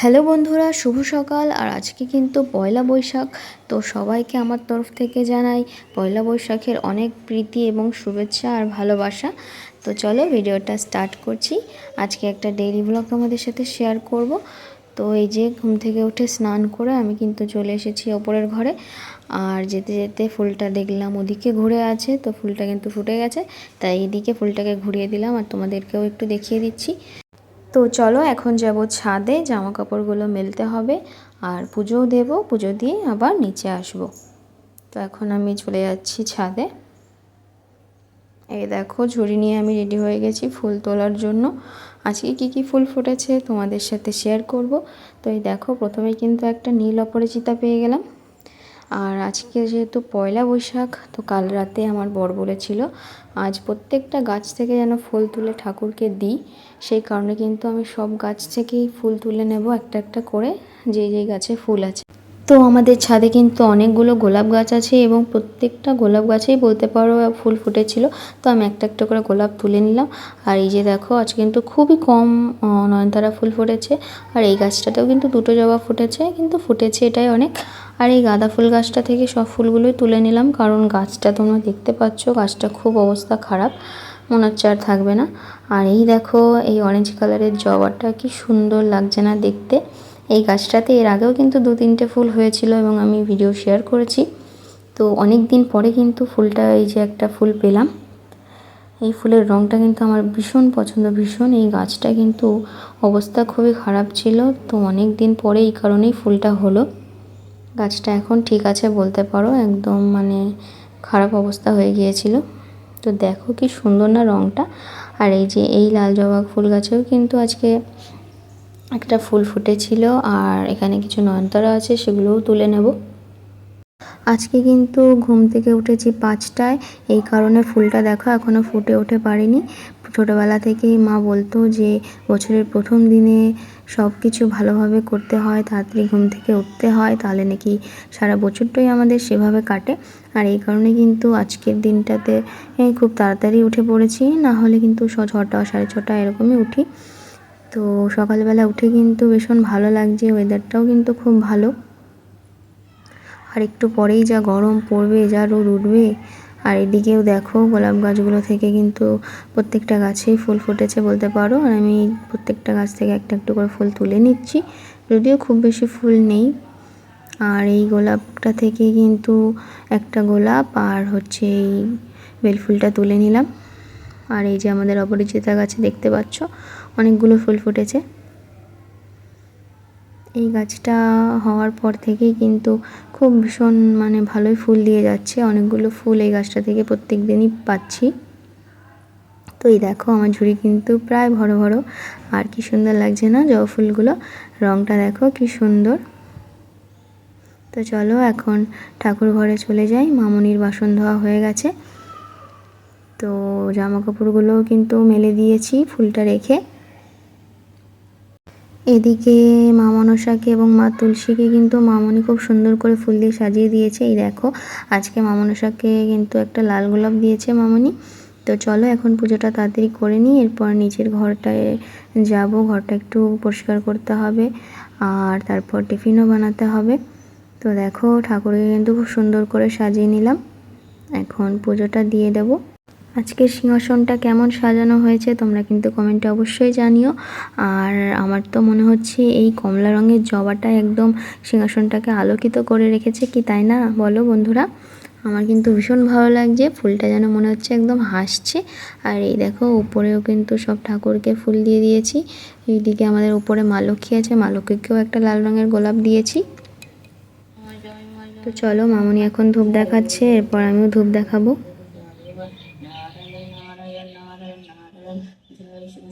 Hello বন্ধুরা, শুভ সকাল। আর আজকে কিন্তু পয়লা বৈশাখ, তো সবাইকে আমার তরফ থেকে জানাই পয়লা বৈশাখের অনেক প্রীতি এবং শুভেচ্ছা আর ভালোবাসা। তো চলো ভিডিওটা স্টার্ট করছি। আজকে একটা ডেইলি ব্লগ তোমাদের সাথে শেয়ার করব। তো এই যে ঘুম থেকে উঠে স্নান করে আমি কিন্তু চলে এসেছি ওপরের ঘরে। আর যেতে যেতে ফুলটা দেখলাম ওদিকে ঘুরে আছে, তো ফুলটা কিন্তু ফুটে গেছে। তাই এদিকে ফুলটাকে ঘুরিয়ে দিলাম আর তোমাদেরকেও একটু দেখিয়ে দিচ্ছি। তো চলো, এখন যাব ছাদে জামা কাপড়গুলো মেলতে হবে। আর পুজোও দেবো, পুজো দিয়ে আবার নিচে আসব। তো এখন আমি চলে যাচ্ছি ছাদে। এই দেখো, ঝুড়ি নিয়ে আমি রেডি হয়ে গেছি ফুল তোলার জন্য। আজকে কি কি ফুল ফুটেছে তোমাদের সাথে শেয়ার করব। তো এই দেখো, প্রথমে কিন্তু একটা নীল অপরিচিতা পেয়ে গেলাম। আর আজকে যেহেতু পয়লা বৈশাখ, তো কাল রাতে আমার বর বলেছিল, আজ প্রত্যেকটা গাছ থেকে যেন ফুল তুলে ঠাকুরকে দিই। সেই কারণে কিন্তু আমি সব গাছ থেকেই ফুল তুলে নেব একটা একটা করে যে যেই গাছে ফুল আছে। তো আমাদের ছাদে কিন্তু অনেকগুলো গোলাপ গাছ আছে এবং প্রত্যেকটা গোলাপ গাছেই বলতে পারো ফুল ফুটেছিল। তো আমি একটা একটা করে গোলাপ তুলে নিলাম। আর এই যে দেখো আজ কিন্তু খুবই কম নয়নতারা ফুল ফুটেছে। আর এই গাছটাতেও কিন্তু দুটো জবা ফুটেছে, কিন্তু ফুটেছে এটাই অনেক। আর এই গাঁদা ফুল গাছটা থেকে সব ফুলগুলোই তুলে নিলাম, কারণ গাছটা তোমরা দেখতে পাচ্ছ, গাছটা খুব অবস্থা খারাপ। মনে হচ্ছে আর থাকবে না। আর এই দেখো, এই অরেঞ্জ কালারের জবাটা কি সুন্দর লাগছে না দেখতে। এই গাছটাতে এর আগেও কিন্তু দু তিনটে ফুল হয়েছিল এবং আমি ভিডিও শেয়ার করেছি। তো অনেক দিন পরে কিন্তু ফুলটা, এই যে একটা ফুল পেলাম। এই ফুলের রঙটা কিন্তু আমার ভীষণ পছন্দ, ভীষণ। এই গাছটা কিন্তু অবস্থা খুবই খারাপ ছিল। তো অনেক দিন পরে এই কারণেই ফুলটা হলো। গাছটা এখন ঠিক আছে বলতে পারো, একদম মানে খারাপ অবস্থা হয়ে গিয়েছিল। তো দেখো কি সুন্দর না রঙটা আর এই যে এই লাল জবা ফুল গাছেও কিন্তু আজকে একটা ফুল ফুটেছিল আর এখানে কিছু নয়নতারা আছে, সেগুলোও তুলে নেব। আজকে কিন্তু ঘুম থেকে উঠেছি পাঁচটায়, এই কারণে ফুলটা দেখো এখনও ফুটে উঠে পারিনি। ছোটোবেলা থেকেই মা বলতো যে, বছরের প্রথম দিনে সব কিছু ভালোভাবে করতে হয়, তাড়াতাড়ি ঘুম থেকে উঠতে হয়, তাহলে নাকি সারা বছরটাই আমাদের সেভাবে কাটে। আর এই কারণে কিন্তু আজকের দিনটাতে খুব তাড়াতাড়ি উঠে পড়েছি, না হলে কিন্তু ছটা সাড়ে ছটা এরকমই উঠি। তো সকালবেলা উঠে কিন্তু ভীষণ ভালো লাগছে ওয়েদারটাও কিন্তু খুব ভালো। আর একটু পরেই যা গরম পড়বে, যা রোদ উঠবে, আর এদিকেও দেখো গোলাপ গাছগুলো থেকে কিন্তু প্রত্যেকটা গাছেই ফুল ফুটেছে বলতে পারো। আর আমি প্রত্যেকটা গাছ থেকে একটা একটু করে ফুল তুলে নিচ্ছি, যদিও খুব বেশি ফুল নেই। আর এই গোলাপটা থেকে কিন্তু একটা গোলাপ আর হচ্ছে এই বেলফুলটা তুলে নিলাম। আর এই যে আমাদের অপরিচিতা গাছে দেখতে পাচ্ছ অনেকগুলো ফুল ফুটেছে। এই গাছটা হওয়ার পর থেকেই কিন্তু খুব ভীষণ মানে ভালোই ফুল দিয়ে যাচ্ছে। অনেকগুলো ফুল এই গাছটা থেকে প্রত্যেক দিনই পাচ্ছি। তো এই দেখো, আমার ঝুড়ি কিন্তু প্রায় ভরো ভরো। আর কি সুন্দর লাগছে না জবা ফুলগুলো? রঙটা দেখো কি সুন্দর। তো চলো এখন ঠাকুর ঘরে চলে যাই। মামনির বাসন ধোয়া হয়ে গেছে। তো জামা কাপড়গুলোও কিন্তু মেলে দিয়েছি ফুলটা রেখে। এদিকে মা মনসাকে এবং মা তুলসীকে কিন্তু মামনি খুব সুন্দর করে ফুল দিয়ে সাজিয়ে দিয়েছে। এই দেখো, আজকে মা মনসাকে কিন্তু একটা লাল গোলাপ দিয়েছে মামনি। তো চলো এখন পুজোটা তাড়াতাড়ি করে নিই, এরপর নিচের ঘরটায় যাব। ঘরটা একটু পরিষ্কার করতে হবে আর তারপর টিফিনও বানাতে হবে। তো দেখো, ঠাকুরকে কিন্তু খুব সুন্দর করে সাজিয়ে নিলাম। এখন পুজোটা দিয়ে দেবো। আজকের সিংহাসনটা কেমন সাজানো হয়েছে তোমরা কিন্তু কমেন্টে অবশ্যই জানিও। আর আমার তো মনে হচ্ছে এই কমলা রঙের জবাটা একদম সিংহাসনটাকে আলোকিত করে রেখেছে কি তাই না? বলো বন্ধুরা। আমার কিন্তু ভীষণ ভালো লাগছে, ফুলটা যেন মনে হচ্ছে একদম হাসছে। আর এই দেখো, উপরেও কিন্তু সব ঠাকুরকে ফুল দিয়ে দিয়েছি। এইদিকে আমাদের উপরে মা লক্ষ্মী আছে, মা লক্ষ্মীকেও একটা লাল রঙের গোলাপ দিয়েছি। তো চলো, মামনি এখন ধূপ দেখাচ্ছে, এরপর আমিও ধূপ দেখাবো।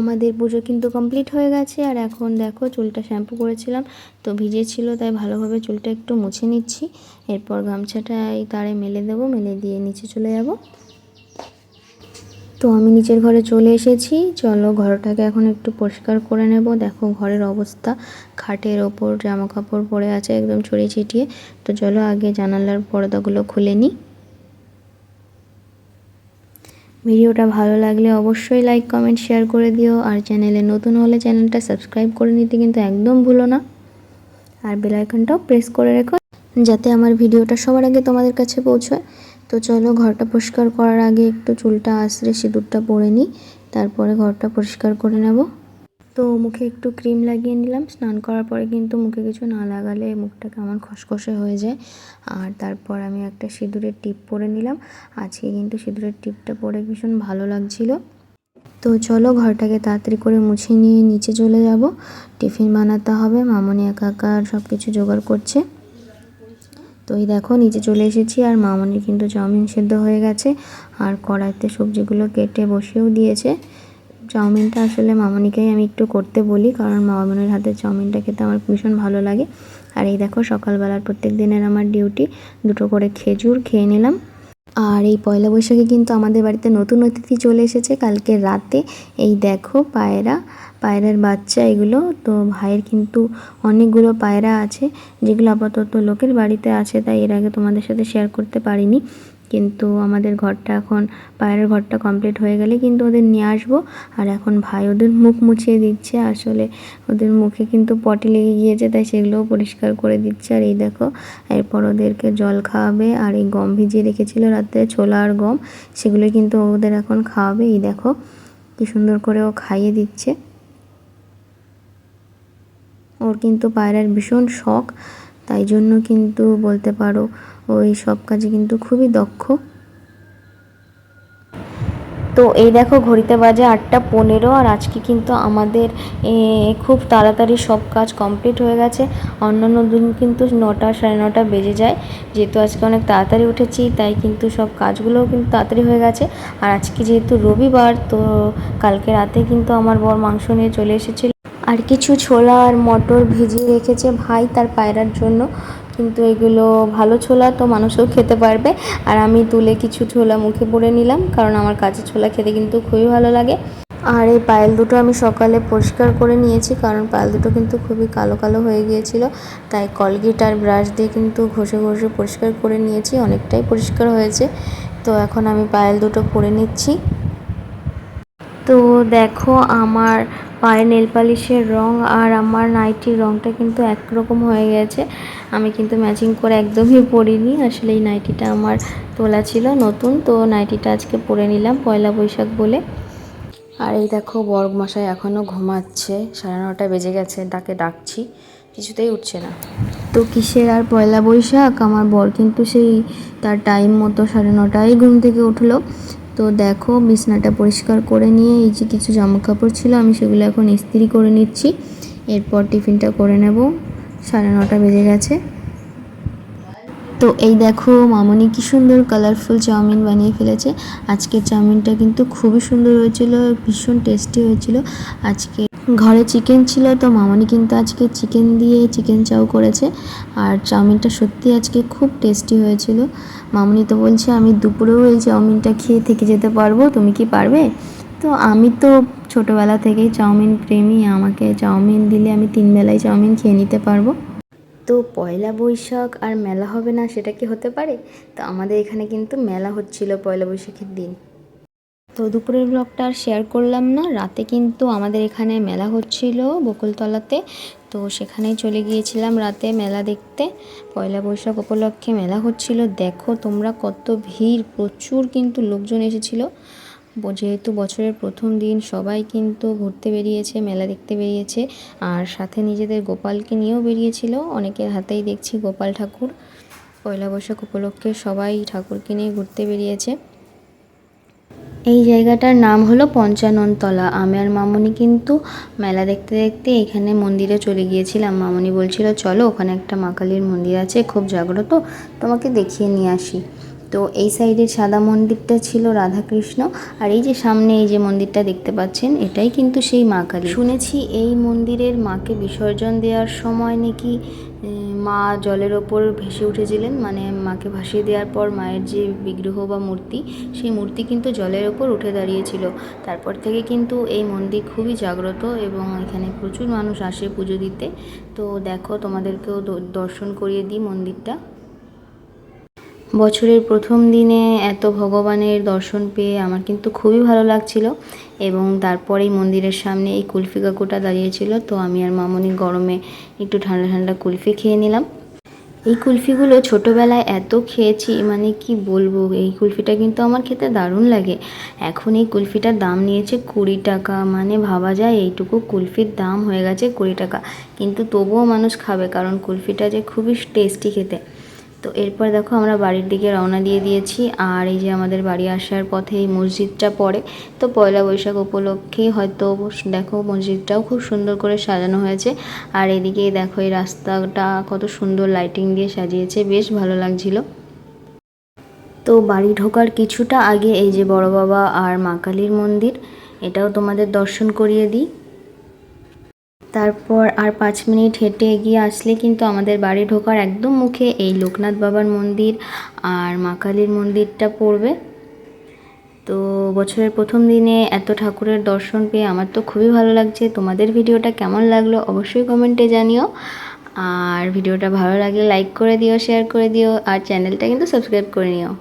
আমাদের পুজো কিন্তু কমপ্লিট হয়ে গেছে। আর এখন দেখো চুলটা শ্যাম্পু করেছিলাম, তো ভিজে ছিল তাই ভালোভাবে চুলটা একটু মুছে নিচ্ছি। এরপর গামছাটা এই তারে মেলে দেবো, মেলে দিয়ে নিচে চলে যাব। তো আমি নিচের ঘরে চলে এসেছি। চলো ঘরটাকে এখন একটু পরিষ্কার করে নেব। দেখো ঘরের অবস্থা, খাটের ওপর জামা কাপড় পরে আছে একদম ছড়িয়ে ছিটিয়ে। তো চলো আগে জানালার পর্দাগুলো খুলে নিই। ভিডিওটা ভালো লাগলে অবশ্যই লাইক কমেন্ট শেয়ার করে দিও। আর চ্যানেলে নতুন হলে চ্যানেলটা সাবস্ক্রাইব করে নিতে কিন্তু একদম ভুলো না। আর বেলাইকনটাও প্রেস করে রেখো, যাতে আমার ভিডিওটা সবার আগে তোমাদের কাছে পৌঁছয়। তো চলো ঘরটা পরিষ্কার করার আগে একটু চুলটা আশ্রে সিঁদুরটা পরে নিই, তারপরে ঘরটা পরিষ্কার করে নেব। তো মুখে একটু ক্রিম লাগিয়ে নিলাম। স্নান করার পরে কিন্তু মুখে কিছু না লাগালে মুখটা কেমন খসখসে হয়ে যায়। আর তারপর আমি একটা সিঁদুরের টিপ পরে নিলাম। আজকে কিন্তু সিঁদুরের টিপটা পরে ভীষণ ভালো লাগছিল। তো চলো ঘরটাকে তাড়াতাড়ি করে মুছে নিয়ে নিচে চলে যাব। টিফিন বানাতে হবে, মামনি একা একা সব কিছু জোগাড় করছে। তো এই দেখো নিচে চলে এসেছি আর মামনির কিন্তু চাউমিন সেদ্ধ হয়ে গেছে। আর কড়াইতে সবজিগুলো কেটে বসেও দিয়েছে। চাউমিনটা আসলে মামনিকেই আমি একটু করতে বলি, কারণ মামনির হাতে চাউমিনটা খেতে আমার ভীষণ ভালো লাগে। আর এই দেখো, সকালবেলার প্রত্যেক দিনের আমার ডিউটি, দুটো করে খেজুর খেয়ে নিলাম। আর এই পয়লা বৈশাখে কিন্তু আমাদের বাড়িতে নতুন অতিথি চলে এসেছে কালকে রাতে। এই দেখো, পায়রা, পায়রার বাচ্চা এগুলো। তো ভাইয়ের কিন্তু অনেকগুলো পায়রা আছে, যেগুলো আপাতত লোকের বাড়িতে আছে, তাই এর আগে তোমাদের সাথে শেয়ার করতে পারিনি। কিন্তু আমাদের ঘরটা এখন, পায়ের ঘরটা কমপ্লিট হয়ে গেলে কিন্তু ওদের নিয়ে আসব। আর এখন ভাই ওদের মুখ মুছিয়ে দিচ্ছে, আসলে ওদের মুখে কিন্তু পটি লেগে গিয়েছে, তাই সেগুলোও পরিষ্কার করে দিচ্ছে। আর এই দেখো, এরপর ওদেরকে জল খাওয়াবে, আর এই গম ভিজিয়ে রেখেছিল রাত্রে ছোলা আর গম, সেগুলো কিন্তু ওদের এখন খাওয়াবে। এই দেখো, কি সুন্দর করে ও খাইয়ে দিচ্ছে। ওর কিন্তু পায়রার ভীষণ শখ, তাই জন্য কিন্তু বলতে পারো ওই সব কাজে কিন্তু খুবই দক্ষ। তো এই দেখো ঘড়িতে বাজে আটটা পনেরো আর আজকে কিন্তু আমাদের খুব তাড়াতাড়ি সব কাজ কমপ্লিট হয়ে গেছে। অন্যান্য দিন কিন্তু নটা সাড়ে নটা বেজে যায়। যেহেতু আজকে অনেক তাড়াতাড়ি উঠেছি, তাই কিন্তু সব কাজগুলোও কিন্তু তাড়াতাড়ি হয়ে গেছে। আর আজকে যেহেতু রবিবার, তো কালকে রাতে কিন্তু আমার বর মাংস নিয়ে চলে এসেছিল। আর কিছু ছোলা আর মটর ভিজিয়ে রেখেছে ভাই তার পায়রার জন্য। কিন্তু এগুলো ভালো ছোলা তো মানুষও খেতে পারবে। আর আমি তুলে কিছু ছোলা মুখে পড়ে নিলাম, কারণ আমার কাঁচা ছোলা খেতে কিন্তু খুবই ভালো লাগে। আর এই পায়েল দুটো আমি সকালে পরিষ্কার করে নিয়েছি, কারণ পায়েল দুটো কিন্তু খুবই কালো কালো হয়ে গিয়েছিল। তাই কলগেট আর ব্রাশ দিয়ে কিন্তু ঘষে ঘষে পরিষ্কার করে নিয়েছি, অনেকটাই পরিষ্কার হয়েছে। তো এখন আমি পায়েল দুটো পরে নিচ্ছি। তো দেখো, আমার পায়ে নেল পালিশের রং আর আমার নাইটির রংটা কিন্তু একরকম হয়ে গেছে। আমি কিন্তু ম্যাচিং করে একদমই পরিনি। আসলে এই নাইটিটা আমার তোলা ছিল নতুন, তো নাইটিটা আজকে পরে নিলাম পয়লা বৈশাখ বলে। আর এই দেখো বর্গ মশাই এখনও ঘুমাচ্ছে। সাড়ে নটা বেজে গেছে, তাকে ডাকছি। কিছুতেই উঠছে না। তো কিসের আর পয়লা বৈশাখ? আমার বর কিন্তু সেই তার টাইম মতো সাড়ে নটায় ঘুম থেকে উঠল। তো দেখো বিছনাটা পরিষ্কার করে নিয়ে এই যে কিছু জামা কাপড় ছিল, আমি সেগুলো এখন ইস্ত্রি করে নিচ্ছি। এরপর টিফিনটা করে নেব। সাড়ে নটা বেজে গেছে। তো এই দেখো, মামনি কি সুন্দর কালারফুল চাউমিন বানিয়ে ফেলেছে। আজকের চাউমিনটা কিন্তু খুবই সুন্দর হয়েছিল, ভীষণ টেস্টি হয়েছিল। আজকে ঘরে চিকেন ছিল, তো মামনি কিন্তু আজকে চিকেন দিয়ে চিকেন চাউ করেছে। আর চাউমিনটা সত্যি আজকে খুব টেস্টি হয়েছিল। মামনি তো বলছে, আমি দুপুরেও এই চাউমিনটা খেয়ে থেকে যেতে পারব, তুমি কি পারবে? তো আমি তো ছোটোবেলা থেকেই চাউমিন প্রেমী, আমাকে চাউমিন দিলে আমি তিন বেলায় চাউমিন খেয়ে নিতে পারব। তো পয়লা বৈশাখ আর মেলা হবে না, সেটা কি হতে পারে? তো আমাদের এখানে কিন্তু মেলা হচ্ছিল পয়লা বৈশাখের দিন। তো দুপুরের ব্লগটা আর শেয়ার করলাম না, রাতে কিন্তু আমাদের এখানে মেলা হচ্ছিল বকুলতলাতে। তো সেখানেই চলে গিয়েছিলাম রাতে মেলা দেখতে। পয়লা বৈশাখ উপলক্ষে মেলা হচ্ছিল। দেখো তোমরা কত ভিড়, প্রচুর কিন্তু লোকজন এসেছিল। যেহেতু বছরের প্রথম দিন সবাই কিন্তু ঘুরতে বেরিয়েছে, মেলা দেখতে বেরিয়েছে, আর সাথে নিজেদের গোপালকে নিয়েও বেরিয়েছিল। অনেকের হাতেই দেখছি গোপাল ঠাকুর। পয়লা বৈশাখ উপলক্ষে সবাই ঠাকুরকে নিয়ে ঘুরতে বেরিয়েছে। এই জায়গাটার নাম হলো পঞ্চাননতলা। আমি আর মামনি কিন্তু মেলা দেখতে দেখতে এখানে মন্দিরে চলে গিয়েছিলাম। মামনি বলছিল, চলো, ওখানে একটা মা কালীর মন্দির আছে, খুব জাগ্রত, তোমাকে দেখিয়ে নিয়ে আসি। তো এই সাইডের সাদা মন্দিরটা ছিল রাধাকৃষ্ণ। আর এই যে সামনে এই যে মন্দিরটা দেখতে পাচ্ছেন, এটাই কিন্তু সেই মা কালী। শুনেছি এই মন্দিরের মাকে বিসর্জন দেওয়ার সময় নাকি মা জলের ওপর ভেসে উঠেছিলেন। মানে মাকে ভাসিয়ে দেওয়ার পর মায়ের যে বিগ্রহ বা মূর্তি, সেই মূর্তি কিন্তু জলের ওপর উঠে দাঁড়িয়েছিল। তারপর থেকে কিন্তু এই মন্দির খুবই জাগ্রত এবং এখানে প্রচুর মানুষ আসে পুজো দিতে। তো দেখো, তোমাদেরকেও দর্শন করিয়ে দিই মন্দিরটা। বছরের প্রথম দিনে এত ভগবানের দর্শন পেয়ে আমার কিন্তু খুবই ভালো লাগছিল এবং তারপরেই মন্দিরের সামনে এই কুলফি কাকুটা দাঁড়িয়েছিল, তো আমি আর মামনি গরমে একটু ঠান্ডা ঠান্ডা কুলফি খেয়ে নিলাম। এই কুলফিগুলো ছোটোবেলায় এত খেয়েছি মানে কি বলব, এই কুলফিটা কিন্তু আমার খেতে দারুণ লাগে। এখন এই কুলফিটার দাম নিয়েছে কুড়ি টাকা মানে ভাবা যায় এইটুকু কুলফির দাম হয়ে গেছে কুড়ি টাকা। কিন্তু তবুও মানুষ খাবে, কারণ কুলফিটা যে খুবই টেস্টি খেতে। তো এরপর দেখো আমরা বাড়ির দিকে রওনা দিয়ে দিয়েছি, আর এই যে আমাদের বাড়ি আসার পথে এই মসজিদটা পড়ে। তো পয়লা বৈশাখ উপলক্ষে হয়তো দেখো মসজিদটাও খুব সুন্দর করে সাজানো হয়েছে, আর এদিকে দেখো এই রাস্তাটা কত সুন্দর লাইটিং দিয়ে সাজিয়েছে, বেশ ভালো লাগছিল। তো বাড়ি ঢোকার কিছুটা আগে এই যে বড় বাবা আর মা কালীর মন্দির, এটাও তোমাদের দর্শন করিয়ে দিই। তারপর আর পাঁচ মিনিট হেঁটে এগিয়ে আসলে কিন্তু আমাদের বাড়ি ঢোকার একদম মুখে এই লোকনাথ বাবার মন্দির আর মা কালীর মন্দিরটা পড়বে। তো বছরের প্রথম দিনে এত ঠাকুরের দর্শন পেয়ে আমার তো খুবই ভালো লাগছে। তোমাদের ভিডিওটা কেমন লাগল অবশ্যই কমেন্টে জানিও। আর ভিডিওটা ভালো লাগলে লাইক করে দিও, শেয়ার করে দিও, আর চ্যানেলটা কিন্তু সাবস্ক্রাইব করে নিও।